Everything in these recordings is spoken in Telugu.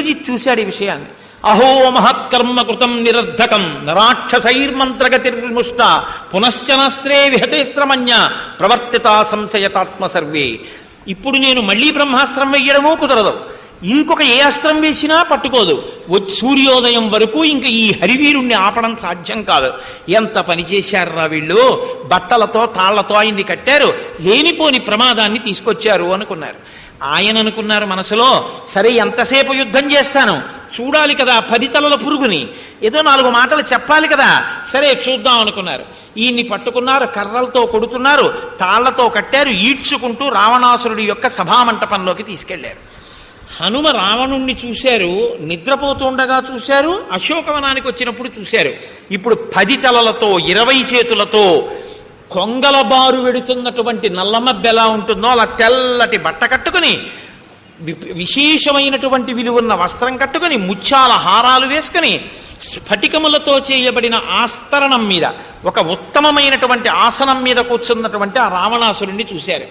ఇంద్రజిత్ చూశాడు ఈ విషయాన్ని. అహో మహత్కర్మ కృతం నిరర్ధకం నరాక్షసైర్మంత్రగతిర్ముష్ట పునశ్చనస్త్రే విహతేస్త్రమన్య ప్రవర్తిత సంశయతాత్మ సర్వే ఇప్పుడు నేను మళ్ళీ బ్రహ్మాస్త్రం వెయ్యడమూ కుదరదు. ఇంకొక ఏ అస్త్రం వేసినా పట్టుకోదు. సూర్యోదయం వరకు ఇంకా ఈ హరివీరుణ్ణి ఆపడం సాధ్యం కాదు. ఎంత పని చేశారురా వీళ్ళు? బట్టలతో తాళ్ళతో ఆయన్ని కట్టారు. లేనిపోని ప్రమాదాన్ని తీసుకొచ్చారు అనుకున్నారు. ఆయన అనుకున్నారు మనసులో సరే ఎంతసేపు యుద్ధం చేస్తాను? చూడాలి కదా పది తలల పురుగుని. ఏదో నాలుగు మాటలు చెప్పాలి కదా. సరే చూద్దాం అనుకున్నారు. ఈయన్ని పట్టుకున్నారు కర్రలతో కొడుతున్నారు తాళ్ళతో కట్టారు ఈడ్చుకుంటూ రావణాసురుడి యొక్క సభామంటపంలోకి తీసుకెళ్ళారు. హనుమ రావణుణ్ణి చూశారు నిద్రపోతుండగా చూశారు అశోకవనానికి వచ్చినప్పుడు చూశారు. ఇప్పుడు పది తలలతో ఇరవై చేతులతో కొంగల బారు వెడుతున్నటువంటి నల్లమబ్బ ఎలా ఉంటుందో అలా తెల్లటి బట్ట కట్టుకుని విశేషమైనటువంటి విలువన్న వస్త్రం కట్టుకుని ముత్యాల హారాలు వేసుకుని స్ఫటికములతో చేయబడిన ఆస్తరణం మీద ఒక ఉత్తమమైనటువంటి ఆసనం మీద కూర్చున్నటువంటి ఆ రావణాసురుణ్ణి చూశారు.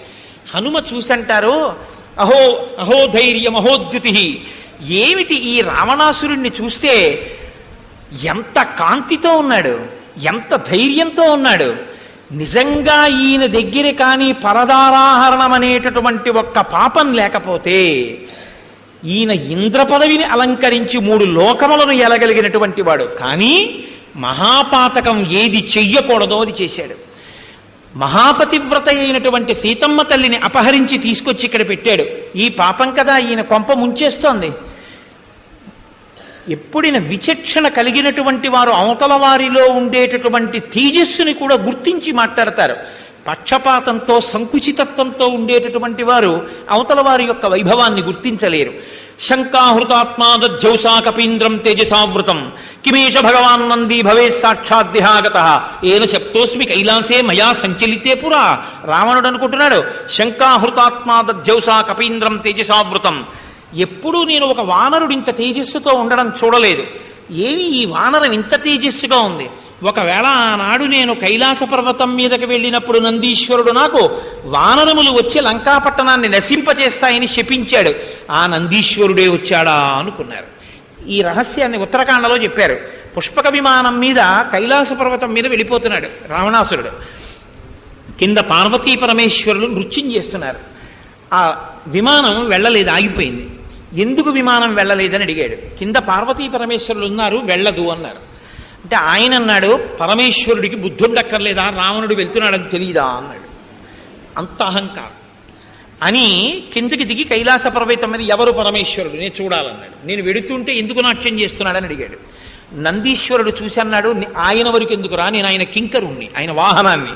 హనుమ చూసంటారు అహో అహో ధైర్యం అహోద్యుతి ఏమిటి ఈ రావణాసురుణ్ణి చూస్తే ఎంత కాంతితో ఉన్నాడు ఎంత ధైర్యంతో ఉన్నాడు నిజంగా ఈయన దగ్గర కానీ పరదారాహరణం అనేటటువంటి ఒక్క పాపం లేకపోతే ఈయన ఇంద్ర పదవిని అలంకరించి మూడు లోకములను ఎలగలిగినటువంటి వాడు. కానీ మహాపాతకం ఏది చెయ్యకూడదో అది చేశాడు. మహాపతివ్రత అయినటువంటి సీతమ్మ తల్లిని అపహరించి తీసుకొచ్చి ఇక్కడ పెట్టాడు. ఈ పాపం కదా ఈయన కొంప ముంచేస్తోంది. ఎప్పుడిన విచక్షణ కలిగినటువంటి వారు అవతల వారిలో ఉండేటటువంటి తేజస్సుని కూడా గుర్తించి మాట్లాడతారు. పక్షపాతంతో సంకుచితత్వంతో ఉండేటటువంటి వారు అవతల వారి యొక్క వైభవాన్ని గుర్తించలేరు. శంకాహృతాత్మాదధ్యౌసా కపీంద్రం తేజసావృతం. కిమేష భగవాన్ నంది భవే సాక్షాద్దిహాగత ఏన శక్తోస్మి కైలాసే మయా సంచలితే పురా. రావణుడు అనుకుంటున్నాడు శంకాహృతాత్మాదధ్యౌసా కపీంద్రం తేజసావృతం. ఎప్పుడూ నేను ఒక వానరుడు ఇంత తేజస్సుతో ఉండడం చూడలేదు. ఏమి ఈ వానరం ఇంత తేజస్సుగా ఉంది? ఒకవేళ ఆనాడు నేను కైలాస పర్వతం మీదకి వెళ్ళినప్పుడు నందీశ్వరుడు నాకు వానరములు వచ్చి లంకాపట్టణాన్ని నశింపచేస్తాయని శపించాడు. ఆ నందీశ్వరుడే వచ్చాడా అనుకున్నారు. ఈ రహస్యాన్ని ఉత్తరాఖండలో చెప్పారు. పుష్పక విమానం మీద కైలాస పర్వతం మీద వెళ్ళిపోతున్నాడు రావణాసురుడు. కింద పార్వతీ పరమేశ్వరులు నృత్యం చేస్తున్నారు. ఆ విమానం వెళ్ళలేదు ఆగిపోయింది. ఎందుకు విమానం వెళ్ళలేదని అడిగాడు. కింద పార్వతీ పరమేశ్వరులు ఉన్నారు వెళ్ళదు అన్నారు. అంటే ఆయన అన్నాడు పరమేశ్వరుడికి బుద్ధుండక్కర్లేదా రావణుడు వెళ్తున్నాడని తెలియదా అన్నాడు. అంత అహంకారం. అని కిందకి దిగి కైలాస పర్వతం మీద ఎవరు పరమేశ్వరుడు? నేను చూడాలన్నాడు. నేను వెడుతుంటే ఎందుకు నాట్యం చేస్తున్నాడని అడిగాడు. నందీశ్వరుడు చూసి అన్నాడు ఆయన వరకు ఎందుకు రా? నేను ఆయన కింకరుణ్ణి ఆయన వాహనాన్ని.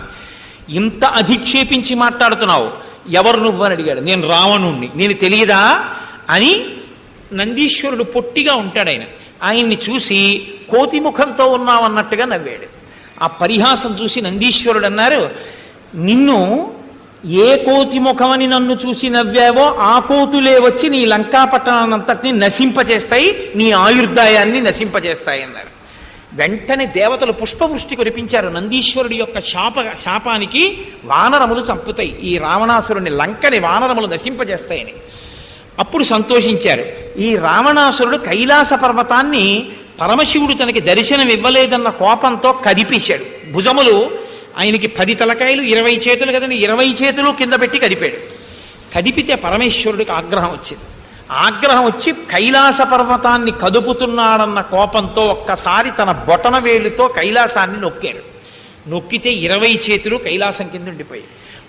ఇంత అధిక్షేపించి మాట్లాడుతున్నావు. ఎవరు నువ్వు? అని అడిగాడు. నేను రావణుణ్ణి. నేను తెలియదా? అని నందీశ్వరుడు పొట్టిగా ఉంటాడు ఆయన. ఆయన్ని చూసి కోతి ముఖంతో ఉన్నావన్నట్టుగా నవ్వాడు. ఆ పరిహాసం చూసి నందీశ్వరుడు అన్నారు నిన్ను ఏ కోతి ముఖమని నన్ను చూసి నవ్వావో ఆ కోతులే వచ్చి నీ లంకాపట్టణాన్నంతటిని నశింపజేస్తాయి నీ ఆయుర్దాయాన్ని నశింపజేస్తాయి అన్నారు. వెంటనే దేవతలు పుష్పవృష్టి కురిపించారు. నందీశ్వరుడి యొక్క శాప శాపానికి వానరములు చంపుతాయి. ఈ రావణాసురుని లంకని వానరములు నశింపజేస్తాయని. అప్పుడు సంతోషించారు. ఈ రావణాసురుడు కైలాస పర్వతాన్ని పరమశివుడు తనకి దర్శనం ఇవ్వలేదన్న కోపంతో కదిపేశాడు. భుజములు ఆయనకి పది తలకాయలు ఇరవై చేతులు కదండి ఇరవై చేతులు కింద పెట్టి కదిపాడు. కదిపితే పరమేశ్వరుడికి ఆగ్రహం వచ్చింది. ఆగ్రహం వచ్చి కైలాస పర్వతాన్ని కదుపుతున్నాడన్న కోపంతో ఒక్కసారి తన బొటన వేలుతో కైలాసాన్ని నొక్కాడు. నొక్కితే ఇరవై చేతులు కైలాసం కింద ఉండిపోయాయి.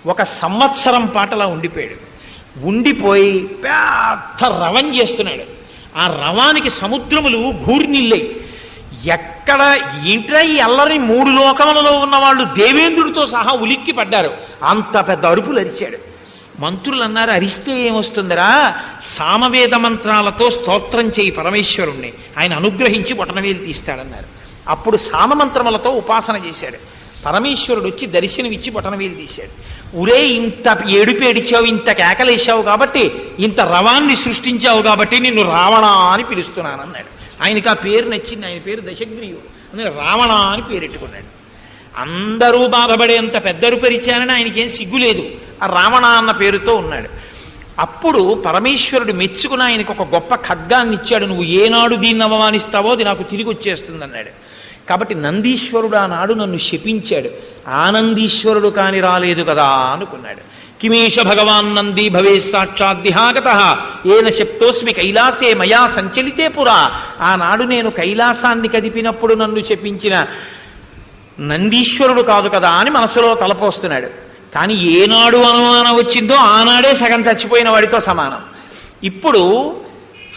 ఒక సంవత్సరం పాటలా ఉండిపోయాడు. ఉండిపోయి పెద్ద రవం చేస్తున్నాడు. ఆ రవానికి సముద్రములు ఘూర్నిల్లై ఎక్కడ ఏంట్రా ఈ అల్లరి మూడు లోకములలో ఉన్న వాళ్ళు దేవేంద్రుడితో సహా ఉలిక్కి పడ్డారు. అంత పెద్ద అరుపులు అరిచాడు. మంత్రులు అన్నారు అరిస్తే ఏమొస్తుందిరా? సామవేద మంత్రాలతో స్తోత్రం చేయి పరమేశ్వరుణ్ణి. ఆయన అనుగ్రహించి బొటనవేలు తీస్తాడన్నారు. అప్పుడు సామమంత్రములతో ఉపాసన చేశాడు. పరమేశ్వరుడు వచ్చి దర్శనమిచ్చి బొటనవేలు తీశాడు. ఉరే ఇంత ఏడుపేడిచావు ఇంత కేకలేశావు కాబట్టి ఇంత రవాన్ని సృష్టించావు కాబట్టి నిన్ను రావణ అని పిలుస్తున్నాను అన్నాడు ఆయనకి ఆ పేరు నచ్చింది ఆయన పేరు దశగ్రీవుడు అందుకని రావణ అని పేరెట్టుకున్నాడు అందరూ బాధపడేంత పెద్దరు పరిచారని ఆయనకేం సిగ్గు లేదు. ఆ రావణ అన్న పేరుతో ఉన్నాడు. అప్పుడు పరమేశ్వరుడు మెచ్చుకుని ఆయనకు ఒక గొప్ప ఖడ్గాన్ని ఇచ్చాడు నువ్వు ఏనాడు దీన్ని అవమానిస్తావో అది నాకు తిరిగి వచ్చేస్తుంది అన్నాడు కాబట్టి నందీశ్వరుడు ఆనాడు నన్ను శపించాడు. ఆనందీశ్వరుడు కాని రాలేదు కదా అనుకున్నాడు. కిమేష భగవాన్ నంది భవే సాక్షాద్దిహాగత ఏన శప్తోస్మి కైలాసే మయా సంచలితే పురా. ఆనాడు నేను కైలాసాన్ని కదిపినప్పుడు నన్ను శపించిన నందీశ్వరుడు కాదు కదా అని మనసులో తలపోస్తున్నాడు. కానీ ఏనాడు అనుమానం వచ్చిందో ఆనాడే సగం చచ్చిపోయిన వాడితో సమానం. ఇప్పుడు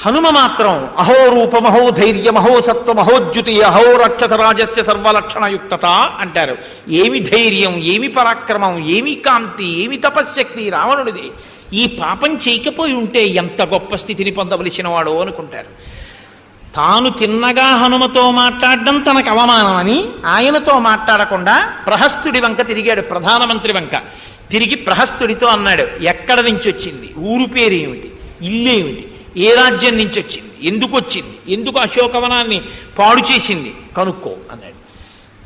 హనుమ మాత్రం అహో రూపం అహో ధైర్యం అహో సత్వం అహో రక్షత రాజస్య సర్వలక్షణయుక్తత అంటారు. ఏమి ధైర్యం ఏమి పరాక్రమం ఏమి కాంతి ఏమి తపశ్శక్తి రావణుడిది. ఈ పాపం చేయకపోయి ఉంటే ఎంత గొప్ప స్థితిని పొందవలసిన వాడు అనుకుంటారు. తాను తిన్నగా హనుమతో మాట్లాడడం తనకు అవమానం అని ఆయనతో మాట్లాడకుండా ప్రహస్తుడి వంక తిరిగాడు ప్రధానమంత్రి వంక. తిరిగి ప్రహస్తుడితో అన్నాడు ఎక్కడ నుంచి వచ్చింది? ఊరు పేరు ఏమిటి ఇల్లు ఏమిటి ఏ రాజ్యం నుంచి వచ్చింది. ఎందుకు వచ్చింది? ఎందుకు అశోకవనాన్ని పాడు చేసింది? కనుక్కో అన్నాడు.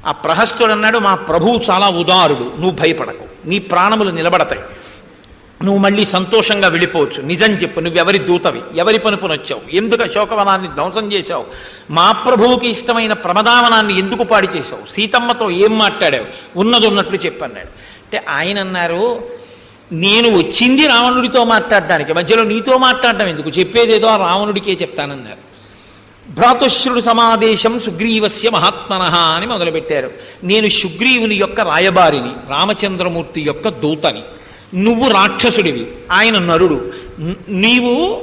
ఆ ప్రహస్తుడు అన్నాడు మా ప్రభువు చాలా ఉదారుడు నువ్వు భయపడకు. నీ ప్రాణములు నిలబడతాయి. నువ్వు మళ్ళీ సంతోషంగా వెళ్ళిపోవచ్చు. నిజం చెప్పు నువ్వు ఎవరి దూతవి? ఎవరి పనుపుని వచ్చావు? ఎందుకు అశోకవనాన్ని ధ్వంసం చేశావు? మా ప్రభువుకి ఇష్టమైన ప్రమదావనాన్ని ఎందుకు పాడి చేశావు? సీతమ్మతో ఏం మాట్లాడావు? ఉన్నది ఉన్నట్లు చెప్పన్నాడు. అంటే ఆయన అన్నారు నేను వచ్చింది రావణుడితో మాట్లాడడానికి మధ్యలో నీతో మాట్లాడడం ఎందుకు? చెప్పేదేదో ఆ రావణుడికే చెప్తానన్నారు. భ్రాతుశ్రుడు సమావేశం సుగ్రీవస్య మహాత్మన అని మొదలుపెట్టారు. నేను సుగ్రీవుని యొక్క రాయబారిని రామచంద్రమూర్తి యొక్క దూతని. నువ్వు రాక్షసుడివి ఆయన నరుడు. నీవు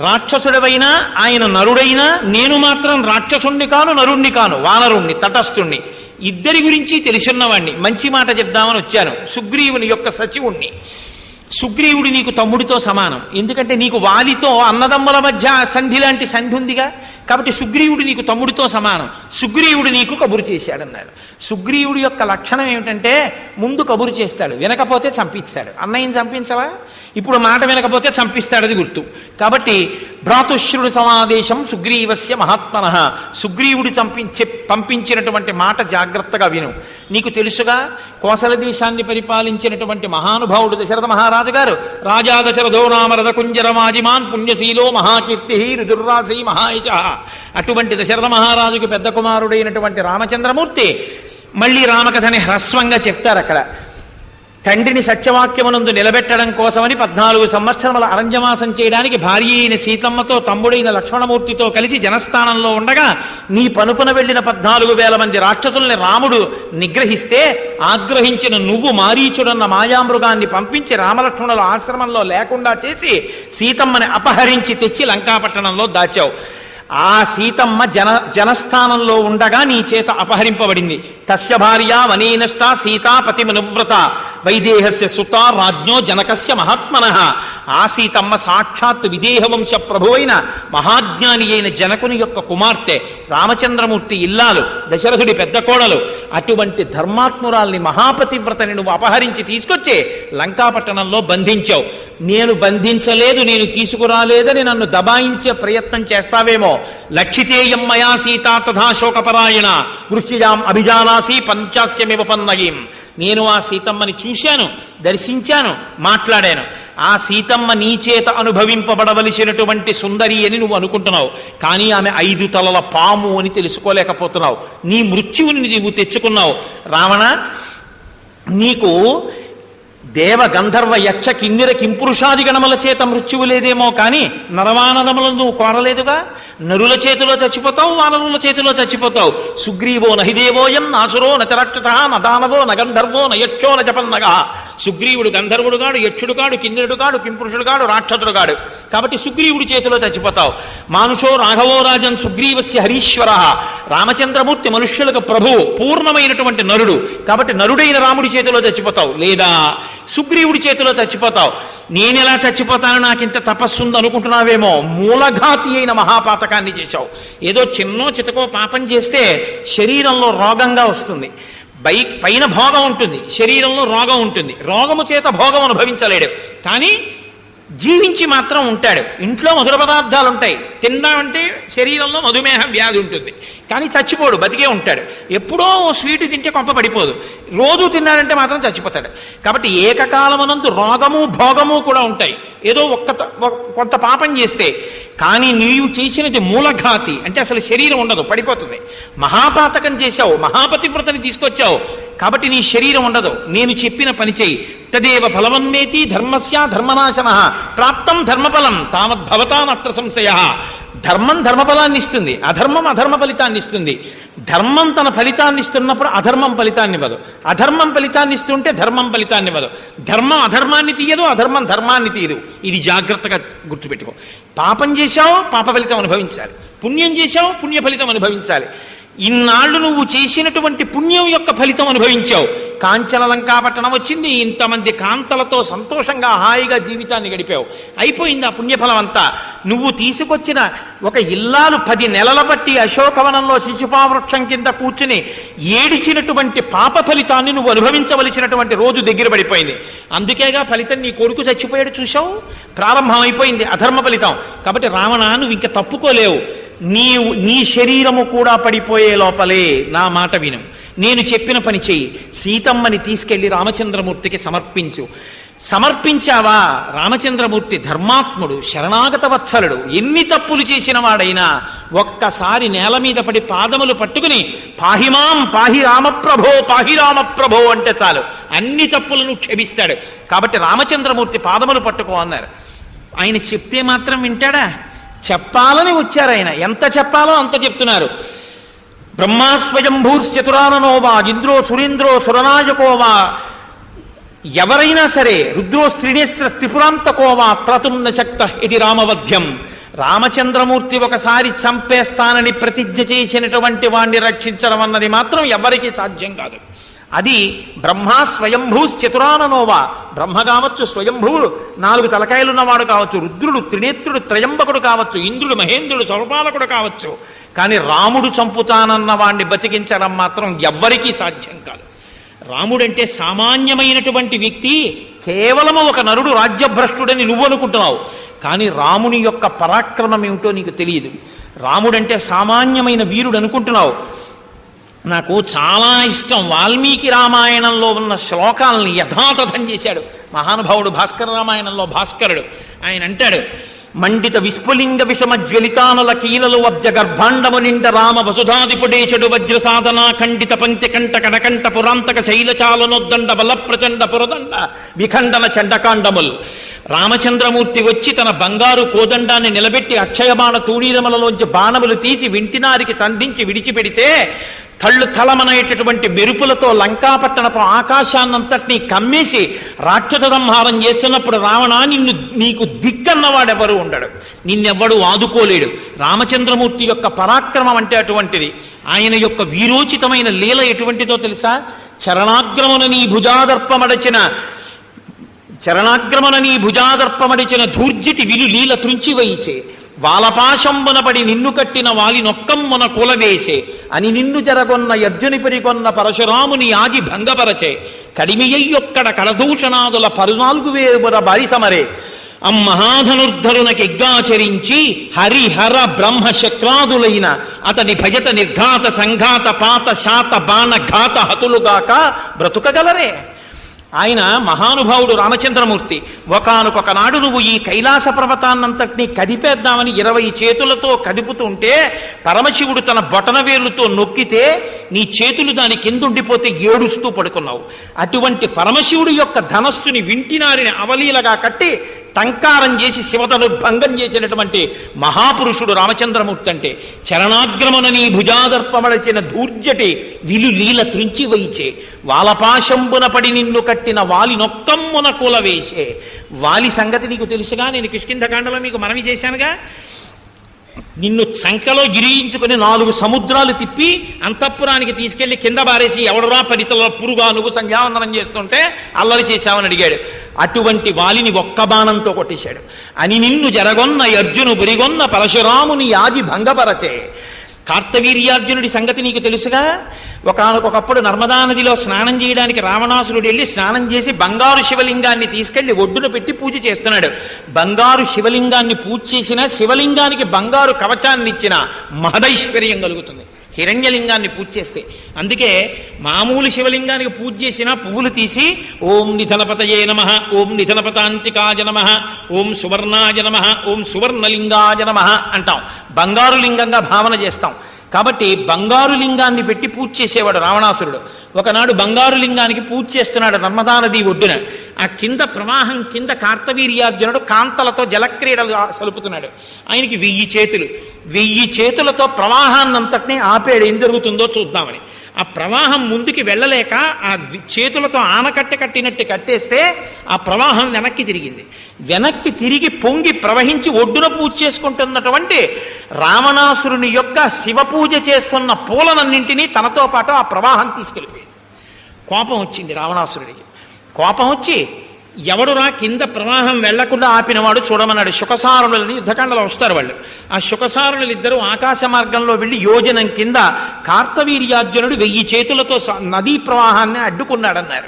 రాక్షసుడివైనా ఆయన నరుడైనా నేను మాత్రం రాక్షసుణ్ణి కాను నరుణ్ణి కాను వానరుణ్ణి తటస్థుణ్ణి. ఇద్దరి గురించి తెలిసిన్నవాణ్ణి. మంచి మాట చెప్దామని వచ్చాను. సుగ్రీవుని యొక్క సచివుణ్ణి. సుగ్రీవుడు నీకు తమ్ముడితో సమానం. ఎందుకంటే నీకు వాలితో అన్నదమ్ముల మధ్య సంధి లాంటి సంధి ఉందిగా. కాబట్టి సుగ్రీవుడు నీకు తమ్ముడితో సమానం. సుగ్రీవుడు నీకు కబురు చేశాడన్నాడు సుగ్రీవుడి యొక్క లక్షణం ఏమిటంటే ముందు కబురు చేస్తాడు వినకపోతే చంపిస్తాడు. అన్నయ్యని చంపించవా? ఇప్పుడు మాట వినకపోతే చంపిస్తాడది గుర్తు. కాబట్టి భ్రాతుశ్రుడు సమాదేశం సుగ్రీవస్య మహాత్మన. సుగ్రీవుడు చంపించే పంపించినటువంటి మాట జాగ్రత్తగా విను. నీకు తెలుసుగా కోసల దేశాన్ని పరిపాలించినటువంటి మహానుభావుడు దశరథ మహారాజు గారు రాజా దశరథో నామ రథకుంజర మాజిమాన్ పుణ్యశీలో మహాకీర్తి రుదుర్రాశి మహాయశ అటువంటి దశరథ మహారాజుకి పెద్ద కుమారుడైనటువంటి రామచంద్రమూర్తి మళ్ళీ రామకథని హ్రస్వంగా చెప్తారు అక్కడ తండ్రిని సత్యవాక్యమునందు నిలబెట్టడం కోసమని పద్నాలుగు సంవత్సరముల అరంజమాసం చేయడానికి భార్య అయిన సీతమ్మతో తమ్ముడైన లక్ష్మణమూర్తితో కలిసి జనస్థానంలో ఉండగా నీ పనుపున వెళ్ళిన పద్నాలుగు వేల మంది రాక్షసుల్ని రాముడు నిగ్రహిస్తే ఆగ్రహించిన నువ్వు మారీచుడన్న మాయామృగాన్ని పంపించి రామలక్ష్మణుల ఆశ్రమంలో లేకుండా చేసి సీతమ్మని అపహరించి తెచ్చి లంకాపట్టణంలో దాచావు. ఆ సీతమ్మ జన జనస్థానంలో ఉండగా నీ చేత అపహరింపబడింది. తస్య భార్య వనీనష్ట సీతాపతి మనువ్రత. వైదేహస్య సుత రాజ్ఞో జనకస్య మహాత్మన. ఆసీతమ్మ సాక్షాత్ విదేహవంశ ప్రభువైన మహాజ్ఞాని అయిన జనకుని యొక్క కుమార్తె రామచంద్రమూర్తి ఇల్లాలు దశరథుడి పెద్ద కోడలు. అటువంటి ధర్మాత్మురాల్ని మహాపతివ్రతని నువ్వు అపహరించి తీసుకొచ్చే లంకాపట్టణంలో బంధించావు. నేను బంధించలేదు నేను తీసుకురాలేదని నన్ను దబాయించే ప్రయత్నం చేస్తావేమో. లక్షితేయం మయా సీతా తథా శోకపరాయణ. అభిజానాసి పంచాస్యమివ పన్నయీం నేను ఆ సీతమ్మని చూశాను దర్శించాను మాట్లాడాను. ఆ సీతమ్మ నీ చేత అనుభవింపబడవలసినటువంటి సుందరి అని నువ్వు అనుకుంటున్నావు. కానీ ఆమె ఐదు తలల పాము అని తెలుసుకోలేకపోతున్నావు. నీ మృత్యువుని నీవు తెచ్చుకున్నావు. రావణ నీకు దేవ గంధర్వ యక్ష కిన్నెర కింపురుషాది గణముల చేత మృత్యువు లేదేమో కానీ నరవానరములను నువ్వు కోరలేదుగా? నరుల చేతిలో చచ్చిపోతావు వానరుల చేతిలో చచ్చిపోతావు. సుగ్రీవో నహిదేవోయం నాసురో నచరక్షత నదానవో నగంధర్వో నయక్షో నజపన్నగా సుగ్రీవుడు గంధర్వుడు కాడు యక్షుడు కాడు కిన్నెరుడు కాడు కింపురుషుడు కాడు రాక్షసుడు కాడు. కాబట్టి సుగ్రీవుడి చేతిలో చచ్చిపోతావు. మానుషో రాఘవో రాజన్ సుగ్రీవస్య హరీశ్వర. రామచంద్రమూర్తి మనుష్యులకు ప్రభువు పూర్ణమైనటువంటి నరుడు. కాబట్టి నరుడైన రాముడి చేతిలో చచ్చిపోతావు. లేదా సుగ్రీవుడి చేతిలో చచ్చిపోతావు. నేను ఎలా చచ్చిపోతాను నాకింత తపస్సు ఉంది అనుకుంటున్నావేమో. మూలఘాతి అయిన మహాపాతకాన్ని చేశావు. ఏదో చిన్నో చితకో పాపం చేస్తే శరీరంలో రోగంగా వస్తుంది. బై పైన భోగం ఉంటుంది. శరీరంలో రోగం ఉంటుంది. రోగము చేత భోగం అనుభవించలేడు. కానీ జీవించి మాత్రం ఉంటాడు. ఇంట్లో మధుర పదార్థాలు ఉంటాయి తిందామంటే శరీరంలో మధుమేహ వ్యాధి ఉంటుంది. కానీ చచ్చిపోడు బతికే ఉంటాడు. ఎప్పుడో ఓ స్వీట్ తింటే కొంప పడిపోదు. రోజు తిన్నాడంటే మాత్రం చచ్చిపోతాడు. కాబట్టి ఏకకాలమునందు రోగము భోగము కూడా ఉంటాయి. ఏదో ఒక్క కొంత పాపం చేస్తే కానీ నీవు చేసినది మూలఘాతి అంటే అసలు శరీరం ఉండదు పడిపోతుంది. మహాపాతకం చేశావు మహాపతివ్రతని తీసుకొచ్చావు కాబట్టి నీ శరీరం ఉండదు. నేను చెప్పిన పని చేయి తదేవ ఫలవన్నేతి ధర్మస్య ధర్మనాశన ప్రాప్తం ధర్మఫలం తామద్భవతానత్ర సంశయ. ధర్మం ధర్మఫలాన్ని ఇస్తుంది. అధర్మం అధర్మ ఫలితాన్ని ఇస్తుంది. ధర్మం తన ఫలితాన్ని ఇస్తున్నప్పుడు అధర్మం ఫలితాన్ని ఇవ్వదు. అధర్మం ఫలితాన్ని ఇస్తుంటే ధర్మం ఫలితాన్ని ఇవ్వదు. ధర్మం అధర్మాన్ని తీయదు అధర్మం ధర్మాన్ని తీయదు. ఇది జాగ్రత్తగా గుర్తుపెట్టుకో. పాపం చేశావు పాప ఫలితం అనుభవించాలి. పుణ్యం చేశావు పుణ్య ఫలితం అనుభవించాలి. ఇన్నాళ్ళు నువ్వు చేసినటువంటి పుణ్యం యొక్క ఫలితం అనుభవించావు. కాంచన లంకాపట్టణం వచ్చింది ఇంతమంది కాంతలతో సంతోషంగా హాయిగా జీవితాన్ని గడిపావు. అయిపోయింది ఆ పుణ్యఫలం అంతా. నువ్వు తీసుకొచ్చిన ఒక ఇల్లాలు పది నెలల బట్టి అశోకవనంలో శిశుపావృక్షం కింద కూర్చుని ఏడిచినటువంటి పాప ఫలితాన్ని నువ్వు అనుభవించవలసినటువంటి రోజు దగ్గర పడిపోయింది. అందుకేగా ఫలితం నీ కొడుకు చచ్చిపోయాడు చూసావు ప్రారంభమైపోయింది అధర్మ ఫలితం. కాబట్టి రావణ నువ్వు ఇంకా తప్పుకోలేవు. నీవు నీ శరీరము కూడా పడిపోయే లోపలే నా మాట విను. నేను చెప్పిన పని చెయ్యి. సీతమ్మని తీసుకెళ్ళి రామచంద్రమూర్తికి సమర్పించు. సమర్పించావా? రామచంద్రమూర్తి ధర్మాత్ముడు శరణాగత వత్సలుడు. ఎన్ని తప్పులు చేసిన వాడైనా ఒక్కసారి నేల మీద పడి పాదములు పట్టుకుని పాహిమాం పాహి రామప్రభో పాహి రామప్రభో అంటే చాలు. అన్ని తప్పులను క్షమిస్తాడు. కాబట్టి రామచంద్రమూర్తి పాదములు పట్టుకో అన్నారు. ఆయన చెప్తే మాత్రం వింటాడా? చెప్పాలని వచ్చారు ఆయన. ఎంత చెప్పాలో అంత చెప్తున్నారు. బ్రహ్మాస్వయంభూశ్చతురాననోవా ఇంద్రో సురేంద్రో సురనాయకోవా ఎవరైనా సరే రుద్రో స్త్రీనేస్త్ర త్రిపురాంతకోవా త్రతున్న శక్త ఇది రామవధ్యం. రామచంద్రమూర్తి ఒకసారి చంపేస్తానని ప్రతిజ్ఞ చేసినటువంటి వాణ్ణి రక్షించడం అన్నది మాత్రం ఎవరికీ సాధ్యం కాదు. అది బ్రహ్మ స్వయంభూశ్చతురాననోవా బ్రహ్మ కావచ్చు స్వయంభువుడు నాలుగు తలకాయలున్నవాడు కావచ్చు రుద్రుడు త్రినేత్రుడు త్రయంబకుడు కావచ్చు ఇంద్రుడు మహేంద్రుడు స్వరపాలకుడు కావచ్చు. కానీ రాముడు చంపుతానన్న వాణ్ణి బతికించడం మాత్రం ఎవ్వరికీ సాధ్యం కాదు. రాముడంటే సామాన్యమైనటువంటి వ్యక్తి కేవలము ఒక నరుడు రాజ్యభ్రష్టుడని నువ్వు అనుకుంటున్నావు. కానీ రాముని యొక్క పరాక్రమం ఏమిటో నీకు తెలియదు. రాముడంటే సామాన్యమైన వీరుడు అనుకుంటున్నావు. నాకు చాలా ఇష్టం. వాల్మీకి రామాయణంలో ఉన్న శ్లోకాలని యథాతథం చేశాడు. మహానుభావుడు భాస్కర రామాయణంలో భాస్కరుడు. ఆయన అంటాడు మండిత విస్ఫులింగ విషమ జ్వలితానల కీలలు వబ్జ గర్భాండము నిండ రామ వసుధాదిపుడేశుడు వజ్ర సాధన ఖండిత పంక్తి కంట కడకంట పురాంతక శైలచాలనొద్దండ బలప్రచండ పురదండ విఖండన చండకాండముల్. రామచంద్రమూర్తి వచ్చి తన బంగారు కోదండాన్ని నిలబెట్టి అక్షయబాణ తూణీరమలలోంచి బాణములు తీసి వింటినారికి సంధించి విడిచిపెడితే తళ్ళు తలమనేటటువంటి మెరుపులతో లంకాపట్టణపు ఆకాశాన్నంతటినీ కమ్మేసి రాక్షస సంహారం చేస్తున్నప్పుడు రావణ నిన్ను నీకు దిక్కన్నవాడెవరు ఉండడు. నిన్నెవ్వడు ఆదుకోలేడు. రామచంద్రమూర్తి యొక్క పరాక్రమం అంటే అటువంటిది. ఆయన యొక్క వీరోచితమైన లీల ఎటువంటిదో తెలుసా? చరణాగ్రమున నీ భుజాదర్పమడచిన చరణాగ్రమణ నీ భుజాదర్పమడిచిన ధూర్జిటి విలు లీల త్రుంచివయిచే. వాలపాశంబునపడి నిన్ను కట్టిన వాలి నొక్కమ్మున కులవేసే. అని నిన్ను జరగొన్న యర్జుని పరికొన్న పరశురాముని ఆగి భంగపరచే. కడిమియ్యొక్కడ కడదూషణాదుల పరునాలుగు వేరుబుర బారిసమరే. అమ్మహాధనుర్ధరునకెగ్గాచరించి హరిహర బ్రహ్మ శక్రాదులైన అతని భజత నిర్ఘాత సంఘాత పాత శాత బాణ ఘాత హతులుగాక బ్రతుకగలరే. ఆయన మహానుభావుడు రామచంద్రమూర్తి. ఒకనొక నాడు నువ్వు ఈ కైలాస పర్వతాన్నంతటినీ కదిపేద్దామని ఇరవై చేతులతో కదుపుతుంటే పరమశివుడు తన బొటన వేలుతో నొక్కితే నీ చేతులు దాని కిందుండిపోతే ఏడుస్తూ పడుకున్నావు. అటువంటి పరమశివుడి యొక్క ధనస్సుని వింటినారిని అవలీలగా కట్టి టంకారం చేసి శివతను భంగం చేసినటువంటి మహాపురుషుడు రామచంద్రమూర్తి అంటే చరణాగ్రమున నీ భుజాదర్పమడచిన ధూర్జటి విలు లీల త్రుంచి వైచే వాలపాశంబున పడి నిన్ను కట్టిన వాలి నొక్కమ్మున కూలవేసే. వాలి సంగతి నీకు తెలుసుగా? నేను కిష్కింధకాండలో మీకు మనవి చేశానుగా. నిన్ను చంకలో గిరియించుకుని నాలుగు సముద్రాలు తిప్పి అంతఃపురానికి తీసుకెళ్ళి కింద బారేసి ఎవడరా పరితల పురుగా నువ్వు సంధ్యావందనం చేస్తుంటే అల్లరి చేశావని అడిగాడు. అటువంటి వాలిని ఒక్క బాణంతో కొట్టేశాడు. అని నిన్ను జరగొన్న అర్జును బురిగొన్న పరశురాముని యాది భంగపరచే కార్తవీర్యార్జునుడి సంగతి నీకు తెలుసుగా? ఒకనకొకప్పుడు నర్మదా నదిలో స్నానం చేయడానికి రావణాసురుడు వెళ్ళి స్నానం చేసి బంగారు శివలింగాన్ని తీసుకెళ్ళి ఒడ్డున పెట్టి పూజ చేస్తున్నాడు. బంగారు శివలింగాన్ని పూజ చేసిన శివలింగానికి బంగారు కవచాన్ని ఇచ్చిన మహదైశ్వర్యం కలుగుతుంది. హిరణ్యలింగాన్ని పూజ చేస్తే. అందుకే మామూలు శివలింగానికి పూజ చేసిన పువ్వులు తీసి ఓం నిధనపతయే నమ ఓం నిధనపతాంతికాయ నమ ఓం సువర్ణాయ నమ ఓం సువర్ణలింగాయ నమ అంటాం. బంగారు లింగంగా భావన చేస్తాం. కాబట్టి బంగారు లింగాన్ని పెట్టి పూజ చేసేవాడు రావణాసురుడు. ఒకనాడు బంగారు లింగానికి పూజ చేస్తున్నాడు నర్మదా నది ఒడ్డున. ఆ కింద ప్రవాహం కింద కార్తవీర్యార్జునుడు కాంతలతో జలక్రీడలు సలుపుతున్నాడు. ఆయనకి వెయ్యి చేతులు. వెయ్యి చేతులతో ప్రవాహాన్నంతటినీ ఆపేడు ఏం జరుగుతుందో చూద్దామని. ఆ ప్రవాహం ముందుకి వెళ్ళలేక ఆ చేతులతో ఆనకట్ట కట్టినట్టు కట్టేస్తే ఆ ప్రవాహం వెనక్కి తిరిగింది. వెనక్కి తిరిగి పొంగి ప్రవహించి ఒడ్డున పూజ చేసుకుంటున్నటువంటి రావణాసురుని యొక్క శివ పూజ చేస్తున్న పూలనన్నింటినీ తనతో పాటు ఆ ప్రవాహం తీసుకెళ్ళిపోయింది. కోపం వచ్చింది రావణాసురుడికి. కోపం వచ్చి ఎవడురా కింద ప్రవాహం వెళ్ళకుండా ఆపినవాడు చూడమన్నాడు. శుకసారులని యుద్ధకాండలో వస్తారు వాళ్ళు. ఆ శుకసారులు ఇద్దరు ఆకాశ మార్గంలో వెళ్ళి యోజనం కింద కార్తవీర్యార్జునుడు వెయ్యి చేతులతో స- నదీ ప్రవాహాన్ని అడ్డుకున్నాడన్నారు.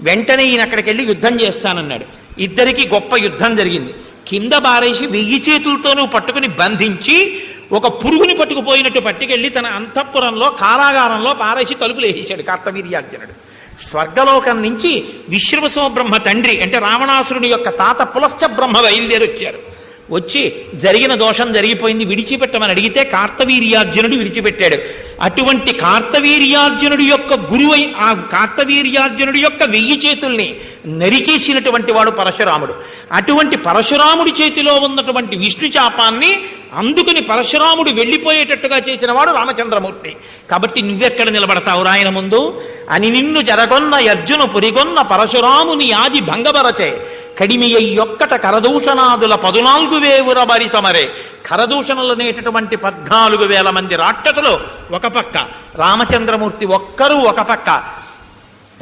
వెంటనే ఈయన అక్కడికి వెళ్ళి యుద్ధం చేస్తానన్నాడు. ఇద్దరికి గొప్ప యుద్ధం జరిగింది. కింద బారేసి వెయ్యి చేతులతోనూ పట్టుకుని బంధించి ఒక పురుగుని పట్టుకుపోయినట్టు పట్టుకెళ్ళి తన అంతఃపురంలో కారాగారంలో పారేసి తలుపులు వేసేశాడు కార్తవీర్యార్జునుడు. స్వర్గలోకం నుంచి విశ్వవసో బ్రహ్మ తండ్రి అంటే రావణాసురుని యొక్క తాత పులశ్చ బ్రహ్మ బయలుదేరి వచ్చారు. వచ్చి జరిగిన దోషం జరిగిపోయింది విడిచిపెట్టమని అడిగితే కార్తవీర్యార్జునుడు విడిచిపెట్టాడు. అటువంటి కార్తవీర్యార్జునుడి యొక్క గురువై ఆ కార్తవీర్యార్జునుడి యొక్క వెయ్యి చేతుల్ని నరికేసినటువంటి వాడు పరశురాముడు. అటువంటి పరశురాముడి చేతిలో ఉన్నటువంటి విష్ణు చాపాన్ని అందుకుని పరశురాముడు వెళ్ళిపోయేటట్టుగా చేసిన వాడు రామచంద్రమూర్తి. కాబట్టి నువ్వెక్కడ నిలబడతావు రాయన ముందు? అని నిన్ను జరగొన్న అర్జున పురిగొన్న పరశురాముని ఆది భంగపరచే కడిమియ్య యొక్కట కరదూషణాదుల పదునాలుగు వేవుర బరి సమరే. కరదూషణలనేటటువంటి పద్నాలుగు వేల మంది రాక్షసులు ఒక పక్క. రామచంద్రమూర్తి ఒక్కరూ ఒక పక్క.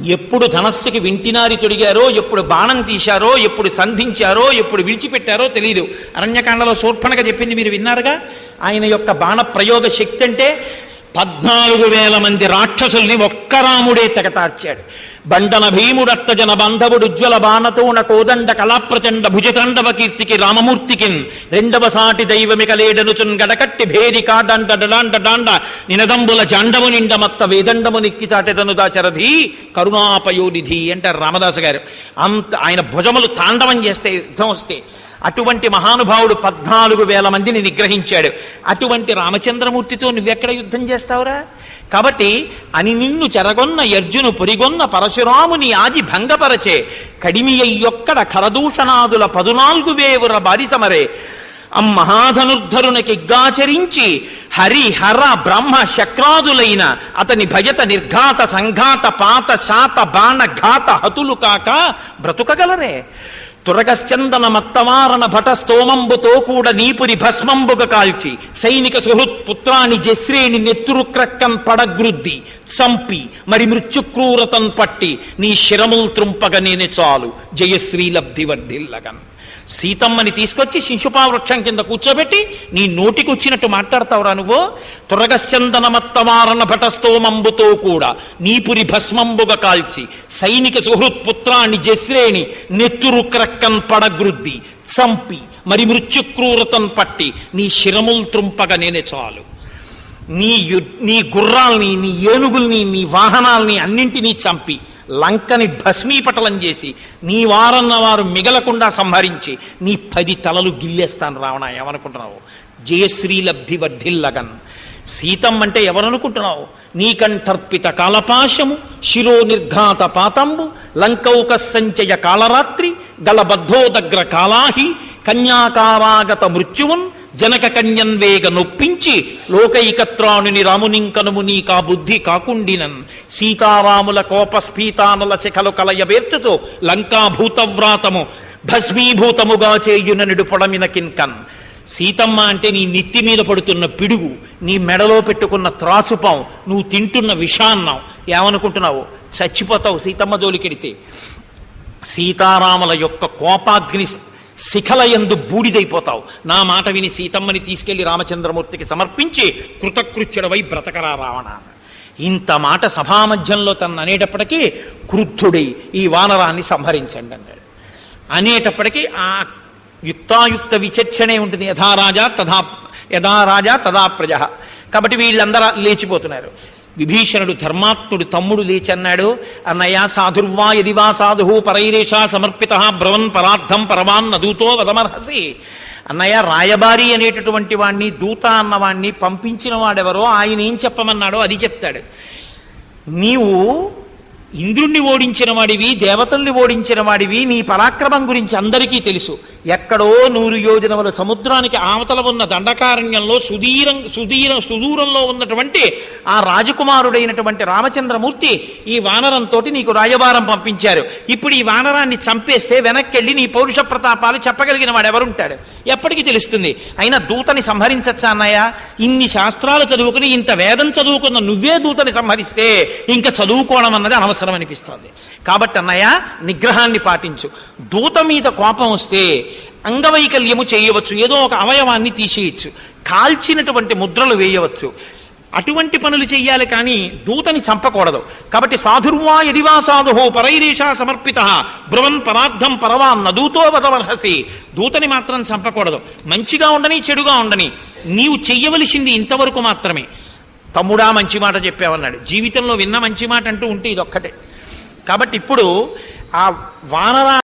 ఎప్పుడు ధనస్సుకి వింటినారి తొడిగారో ఎప్పుడు బాణం తీశారో ఎప్పుడు సంధించారో ఎప్పుడు విడిచిపెట్టారో తెలియదు అరణ్యకాండలో శూర్పణగా చెప్పింది మీరు విన్నారుగా? ఆయన యొక్క బాణ ప్రయోగ శక్తి అంటే పద్నాలుగు వేల మంది రాక్షసుల్ని ఒక్క రాముడే తెగతార్చాడు. బండన భీముడత్తజన బంధవుడు ఉజ్వల బాణతోన కోదండ కళాప్రచండ భుజతండవ కీర్తికి రామమూర్తికిన్ రెండవ సాటి దైవమికలేడనుచున్ గడకట్టి భేది కాడండ డడాండ డాండ నినదంబుల జాండము నిండ మత్త వేదండము నిక్కి చాటెదను దాచరధి కరుణాపయోనిధి అంటారు రామదాసు గారు. అంత ఆయన భుజములు తాండవం చేస్తే యుద్ధం వస్తే అటువంటి మహానుభావుడు పద్నాలుగు వేల మందిని నిగ్రహించాడు. అటువంటి రామచంద్రమూర్తితో నువ్వెక్కడ యుద్ధం చేస్తావురా? కాబట్టి అని నిన్ను చెరగొన్న యర్జును పొరిగొన్న పరశురాముని ఆది భంగపరచే కడిమి అయ్యొక్కడ పదునాలుగు వేవుర బారిసమరే. అమ్మహాధనుర్ధరునకిగ్గాచరించి హరి హర బ్రహ్మ శక్రాదులైన అతని భయత నిర్ఘాత సంఘాత పాత శాత బాణ ఘాత హతులు కాక బ్రతుకగలరే. తురగశ్చందన మత్తమారణ భట స్తోమంబుతో కూడ నీపురి భస్మంబుగ కాల్చి సైనిక సుహృత్ పుత్రాని జశ్రేణి నెత్తురుక్రక్కన్ పడగ్రుద్ది చంపి మరి మృత్యుక్రూరతన్ పట్టి నీ శిరముల్ త్రుంపగ నేనే చాలు జయశ్రీ లబ్ధివర్ధిల్లగన్ సీతమ్మని తీసుకొచ్చి శిశుపావృక్షం కింద కూర్చోబెట్టి నీ నోటికొచ్చినట్టు మాట్లాడతావురా నువ్వు? తురగశ్చందనమత్తమారణ భటస్తోమంబుతో కూడా నీపురి భస్మంబుగ కాల్చి సైనిక సుహృత్పుత్రాన్ని జశ్రేణి నెత్తురు క్రక్కన్ పడగ్రుద్ది చంపి మరి మృత్యుక్రూరతన్ పట్టి నీ శిరముల్ త్రుంపగ నేనే చాలు. నీ నీ గుర్రాల్ని నీ ఏనుగుల్ని నీ వాహనాల్ని అన్నింటినీ చంపి లంకని భస్మీపటలం చేసి నీ వారన్న వారు మిగలకుండా సంహరించి నీ పది తలలు గిల్లేస్తాను రావణ ఏమనుకుంటున్నావు? జయశ్రీ లబ్ధి వర్ధిల్లగన్. సీతం అంటే ఎవరనుకుంటున్నావు? నీకంఠర్పిత కాలపాశము శిరో నిర్ఘాత పాతంబు లంకౌక సంచయ కాలరాత్రి గలబద్ధోదగ్ర కాలాహి కన్యాకారాగత మృత్యువున్ జనక కన్యన్వేగ నొప్పించి లోకైకత్రాణుని రామునింకనుము నీకా బుద్ధి కాకుండినన్. సీతారాముల కోపస్ఫీతానల శిఖలు కలయబేర్చుతో లంకా భూతవ్రాతము భస్మీభూతముగా చేయుననుడు పొడమిన కిన్కన్. సీతమ్మ అంటే నీ నెత్తి మీద పడుతున్న పిడుగు నీ మెడలో పెట్టుకున్న త్రాచుపాం నువ్వు తింటున్న విషాన్నం. ఏమనుకుంటున్నావు? చచ్చిపోతావు సీతమ్మ జోలికెడితే. సీతారాముల యొక్క కోపాగ్ని శిఖలయందు బూడిదైపోతావు. నా మాట విని సీతమ్మని తీసుకెళ్ళి రామచంద్రమూర్తికి సమర్పించి కృతకృత్యుడవై బ్రతకరా రావణ. ఇంత మాట సభామధ్యంలో తను అనేటప్పటికీ క్రుద్ధుడై ఈ వానరాన్ని సంహరించండి అన్నాడు అనేటప్పటికీ ఆ యుక్తాయుక్త విచక్షణే ఉంటుంది. యథారాజా తథా యథా రాజా తదా ప్రజ. కాబట్టి వీళ్ళందరూ లేచిపోతున్నారు. విభీషణుడు ధర్మాత్ముడు తమ్ముడు లేచన్నాడు. అన్నయ్య సాధుర్వా యదివా సాధు పరైరేషా సమర్పిత భ్రవన్ పరార్థం పరమాన్ నదూతో వదమర్హసి. అన్నయ్య రాయబారి అనేటటువంటి వాణ్ణి దూత అన్నవాణ్ణి పంపించిన వాడెవరో ఆయన ఏం చెప్పమన్నాడో అది చెప్తాడు. నీవు ఇంద్రుణ్ణి ఓడించిన వాడివి దేవతల్ని ఓడించిన వాడివి నీ పరాక్రమం గురించి అందరికీ తెలుసు. ఎక్కడో నూరు యోజనముల సముద్రానికి ఆవతల ఉన్న దండకారణ్యంలో సుదీరం సుదీరం సుదూరంలో ఉన్నటువంటి ఆ రాజకుమారుడైనటువంటి రామచంద్రమూర్తి ఈ వానరంతో నీకు రాజభారం పంపించారు. ఇప్పుడు ఈ వానరాన్ని చంపేస్తే వెనక్కెళ్ళి నీ పౌరుష ప్రతాపాలు చెప్పగలిగిన వాడు ఎవరుంటాడు ఎప్పటికీ తెలుస్తుంది. అయినా దూతని సంహరించచ్చా అన్నయ్య? ఇన్ని శాస్త్రాలు చదువుకుని ఇంత వేదం చదువుకున్న నువ్వే దూతని సంహరిస్తే ఇంకా చదువుకోవడం అన్నది అనవసరం అనిపిస్తుంది కాబట్టి అన్నయ్య నిగ్రహాన్ని పాటించు. దూత మీద కోపం వస్తే అంగవైకల్యము చేయవచ్చు. ఏదో ఒక అవయవాన్ని తీసేయచ్చు. కాల్చినటువంటి ముద్రలు వేయవచ్చు. అటువంటి పనులు చేయాలి కానీ దూతని చంపకూడదు. కాబట్టి సాధుర్వా యదివా సాధుహో పరైరేషా సమర్పిత బ్రువన్ పరార్థం పరవాన్ నదూతో వదవర్హసి. దూతని మాత్రం చంపకూడదు. మంచిగా ఉండని చెడుగా ఉండని. నీవు చెయ్యవలసింది ఇంతవరకు మాత్రమే. తమ్ముడా మంచి మాట చెప్పావన్నాడు. జీవితంలో విన్న మంచి మాట అంటూ ఉంటే ఇదొక్కటే. కాబట్టి ఇప్పుడు ఆ వానరా